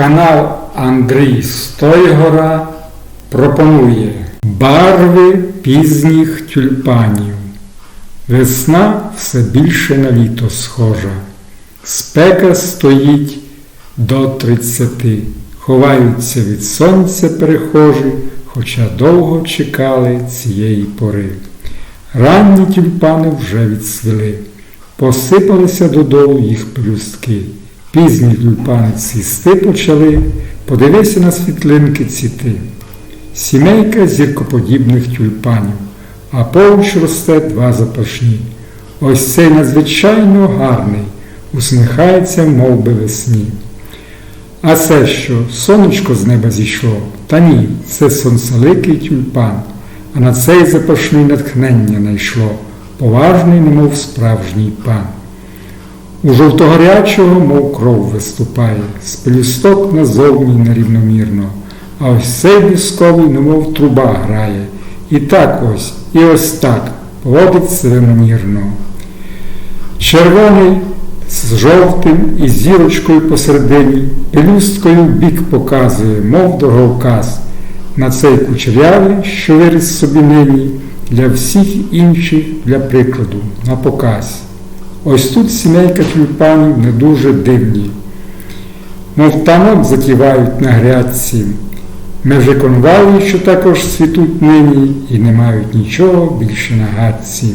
Канал Андрій Стойгора пропонує барви пізніх тюльпанів. Весна все більше на літо схожа. Спека стоїть до тридцяти. Ховаються від сонця перехожі, хоча довго чекали цієї пори. Ранні тюльпани вже відсвіли, посипалися додолу їх пелюстки. Пізні тюльпани цвісти почали, подивися на світлинки ціти. Сімейка зіркоподібних тюльпанів, а поруч росте два запашні. Ось цей надзвичайно гарний, усміхається, мов би весні. А це що, сонечко з неба зійшло? Та ні, це сонцеликий тюльпан, а на цей запашний натхнення найшло, поважний, немов справжній пан. У жовтогорячого, мов кров виступає, з пелюсток назовні нерівномірно, а ось цей блісковий, немов труба грає. І так ось, і ось так поводить себе мирно. Червоний з жовтим і зірочкою посередині, пелюсткою бік показує, мов дороговказ, на цей кучерявий, що виріс собі нині, для всіх інших для прикладу, на показ. Ось тут сімейка тюльпанів не дуже дивні, мов танок затівають на грядці. Вже конвалі, що також світуть нині і не мають нічого більше на гадці.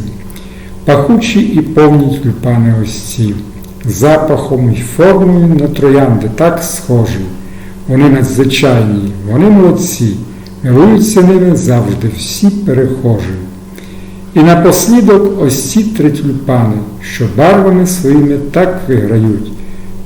Пахучі і повні тюльпани ось ці, запахом і формою на троянди так схожі. Вони надзвичайні, вони молодці, милуються ними завжди всі перехожі. І напослідок ось ці три тюльпани, що барвами своїми так виграють.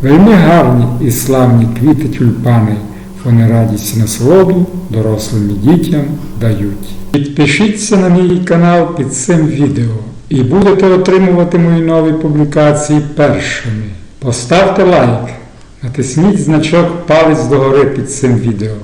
Вельми гарні і славні квіти тюльпани, вони радість і насолоду дорослим і дітям дають. Підпишіться на мій канал під цим відео і будете отримувати мої нові публікації першими. Поставте лайк, натисніть значок палець догори під цим відео.